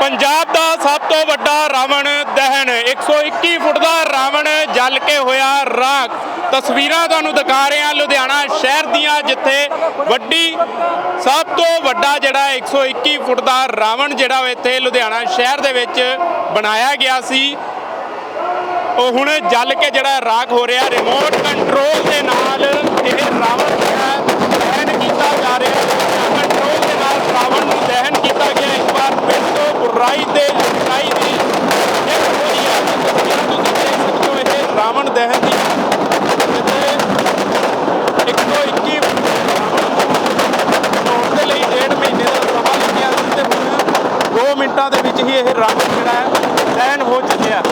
ਪੰਜਾਬ ਦਾ ਸਭ ਤੋਂ ਵੱਡਾ ਰਾਵਣ ਦਹਨ 121 ਫੁੱਟ ਦਾ ਰਾਵਣ ਜਲ ਕੇ ਹੋਇਆ ਰਾਖ। ਤਸਵੀਰਾਂ ਤੁਹਾਨੂੰ ਦਿਖਾ ਰਹੇ ਹਾਂ ਲੁਧਿਆਣਾ ਸ਼ਹਿਰ ਦੀਆਂ, ਜਿੱਥੇ ਵੱਡੀ, ਸਭ ਤੋਂ ਵੱਡਾ ਜਿਹੜਾ 121 ਫੁੱਟ ਦਾ ਰਾਵਣ ਜਿਹੜਾ ਇੱਥੇ ਲੁਧਿਆਣਾ ਸ਼ਹਿਰ ਦੇ ਵਿੱਚ ਬਣਾਇਆ ਗਿਆ ਸੀ। ਉਹ ਹੁਣ ਜਲ ਕੇ ਜਿਹੜਾ ਰਾਖ ਹੋ ਰਿਹਾ ਰਿਮੋਟ ਕੰਟਰੋਲ ਦੇ ਨਾਲ ਇਹ ਰਾਵਣ ਜਿਹੜਾ ਦਹਨ ਕੀਤਾ ਜਾ ਰਿਹਾ ਹੈ ਕੰਟਰੋਲ ਦੇ ਨਾਲ ਰਾਵਣ ਨੂੰ ਦਹਨ ਕੀਤਾ ਗਿਆ ਇੱਕ ਵਾਰ ਫਿਰ ਤੋਂ ਬੁਰਾਈ ਤੇ ਅੱਛਾਈ ਦੀ ਇੱਕ ਹੋਈ ਹੈ ਤਸਵੀਰਾਂ ਤੁਸੀਂ ਦੇਖ ਸਕਦੇ ਹੋ ਇਹ ਰਾਵਣ ਦਹਨ ਦੀ ਜਿੱਥੇ 121 ਬਣਾਉਣ ਦੇ ਲਈ ਡੇਢ ਮਹੀਨੇ ਦਾ ਸਮਾਂ ਲੱਗਿਆ ਸੀ ਤੇ ਹੁਣ 2 ਮਿੰਟਾਂ ਦੇ ਵਿੱਚ ਹੀ ਇਹ ਰਾਵਣ ਜਿਹੜਾ ਹੈ ਦਹਨ ਹੋ ਚੁੱਕਿਆ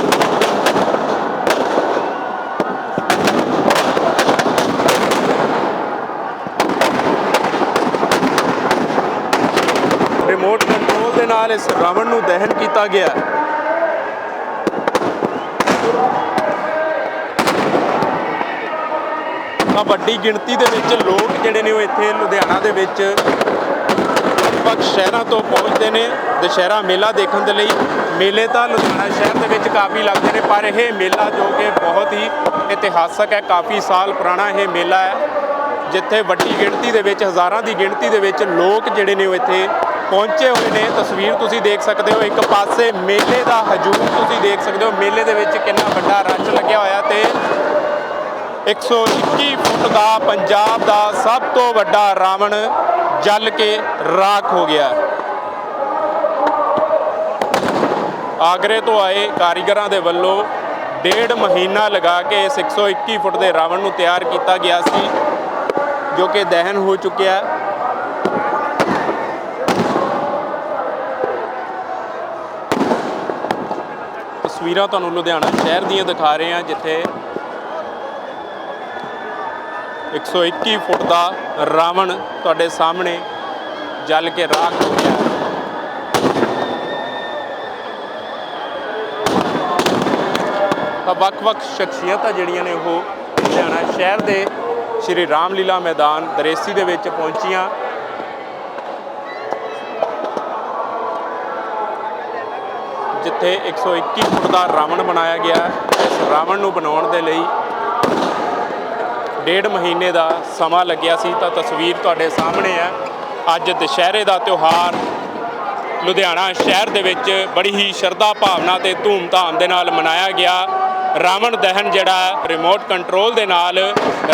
ਰਿਮੋਟ ਕੰਟਰੋਲ ਦੇ ਨਾਲ ਇਸ ਰਾਵਣ ਨੂੰ ਦਹਨ ਕੀਤਾ ਗਿਆ ਤਾਂ ਵੱਡੀ ਗਿਣਤੀ ਦੇ ਵਿੱਚ ਲੋਕ ਜਿਹੜੇ ਨੇ ਉਹ ਇੱਥੇ ਲੁਧਿਆਣਾ ਦੇ ਵਿੱਚ ਵੱਖ ਸ਼ਹਿਰਾਂ ਤੋਂ ਪਹੁੰਚਦੇ ਨੇ। ਦੁਸ਼ਹਿਰਾ ਮੇਲਾ ਦੇਖਣ ਦੇ ਲਈ ਮੇਲੇ ਤਾਂ ਲੁਧਿਆਣਾ ਸ਼ਹਿਰ ਦੇ ਵਿੱਚ ਕਾਫੀ ਲੱਗਦੇ ਨੇ, ਪਰ ਇਹ ਮੇਲਾ ਜੋ ਕਿ ਬਹੁਤ ਹੀ ਇਤਿਹਾਸਕ ਹੈ, ਕਾਫੀ ਸਾਲ ਪੁਰਾਣਾ ਇਹ ਮੇਲਾ ਹੈ, ਜਿੱਥੇ ਵੱਡੀ ਗਿਣਤੀ ਦੇ ਵਿੱਚ, ਹਜ਼ਾਰਾਂ ਦੀ ਗਿਣਤੀ ਦੇ ਵਿੱਚ ਲੋਕ ਜਿਹੜੇ ਨੇ ਉਹ ਇੱਥੇ ਪਹੁੰਚੇ ਹੋਏ ਨੇ। ਤਸਵੀਰ ਤੁਸੀਂ ਦੇਖ ਸਕਦੇ ਹੋ, ਇੱਕ ਪਾਸੇ ਮੇਲੇ ਦਾ ਹਜੂਮ ਤੁਸੀਂ ਦੇਖ ਸਕਦੇ ਹੋ। ਮੇਲੇ ਦੇ ਵਿੱਚ ਕਿੰਨਾ ਵੱਡਾ ਰਸ਼ ਲੱਗਿਆ ਹੋਇਆ ਤੇ 121 ਫੁੱਟ ਦਾ ਪੰਜਾਬ ਦਾ ਸਭ ਤੋਂ ਵੱਡਾ ਰਾਵਣ ਜਲ ਕੇ ਰਾਖ ਹੋ ਗਿਆ। ਆਗਰੇ ਤੋਂ ਆਏ ਕਾਰੀਗਰਾਂ ਦੇ ਵੱਲੋਂ ਡੇਢ ਮਹੀਨਾ ਲਗਾ ਕੇ ਇਸ 121 ਫੁੱਟ ਦੇ ਰਾਵਣ ਨੂੰ ਤਿਆਰ ਕੀਤਾ ਗਿਆ ਸੀ, ਜੋ ਕਿ ਦਹਨ ਹੋ ਚੁੱਕਿਆ ਹੈ। ਤਸਵੀਰਾਂ ਤੁਹਾਨੂੰ ਲੁਧਿਆਣਾ ਸ਼ਹਿਰ ਦੀਆਂ ਦਿਖਾ ਰਹੇ ਹਾਂ, ਜਿੱਥੇ 121 ਫੁੱਟ ਦਾ ਰਾਵਣ ਤੁਹਾਡੇ ਸਾਹਮਣੇ ਜਲ ਕੇ ਰਾਖ ਹੋ ਗਿਆ ਹੈ। ਤਾਂ ਵੱਖ-ਵੱਖ ਸ਼ਖਸੀਅਤਾਂ ਜਿਹੜੀਆਂ ਨੇ ਉਹ ਲੁਧਿਆਣਾ ਸ਼ਹਿਰ ਦੇ ਸ਼੍ਰੀ ਰਾਮਲੀਲਾ ਮੈਦਾਨ ਦਰੇਸੀ ਦੇ ਵਿੱਚ ਪਹੁੰਚੀਆਂ। ਜਿੱਥੇ 121 ਫੁੱਟ ਦਾ ਰਾਵਣ ਬਣਾਇਆ ਗਿਆ ਇਸ ਰਾਵਣ ਨੂੰ ਬਣਾਉਣ ਦੇ ਲਈ ਡੇਢ ਮਹੀਨੇ ਦਾ ਸਮਾਂ ਲੱਗਿਆ ਸੀ। ਤਾਂ ਤਸਵੀਰ ਤੁਹਾਡੇ ਸਾਹਮਣੇ ਹੈ। ਅੱਜ ਦੁਸ਼ਹਿਰੇ ਦਾ ਤਿਉਹਾਰ ਲੁਧਿਆਣਾ ਸ਼ਹਿਰ ਦੇ ਵਿੱਚ ਬੜੀ ਹੀ ਸ਼ਰਧਾ ਭਾਵਨਾ ਤੇ ਧੂਮਧਾਮ ਦੇ ਨਾਲ ਮਨਾਇਆ ਗਿਆ। ਰਾਵਣ ਦਹਨ ਜਿਹੜਾ ਰਿਮੋਟ ਕੰਟਰੋਲ ਦੇ ਨਾਲ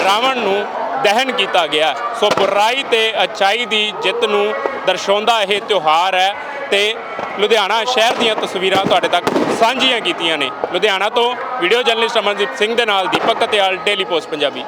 ਰਾਵਣ ਨੂੰ ਦਹਨ ਕੀਤਾ ਗਿਆ। ਸੋ ਬੁਰਾਈ ਤੇ ਅਛਾਈ ਦੀ ਜਿੱਤ ਨੂੰ ਦਰਸਾਉਂਦਾ ਇਹ ਤਿਉਹਾਰ ਹੈ ਤੇ ਲੁਧਿਆਣਾ ਸ਼ਹਿਰ ਦੀਆਂ ਤਸਵੀਰਾਂ ਤੁਹਾਡੇ ਤੱਕ ਸਾਂਝੀਆਂ ਕੀਤੀਆਂ ਨੇ। ਲੁਧਿਆਣਾ ਤੋਂ ਵੀਡੀਓ ਜਰਨਲਿਸਟ ਅਮਨਦੀਪ ਸਿੰਘ ਦੇ ਨਾਲ ਦੀਪਕ ਕਤਿਆਲ ਡੇਲੀ ਪੋਸਟ ਪੰਜਾਬੀ।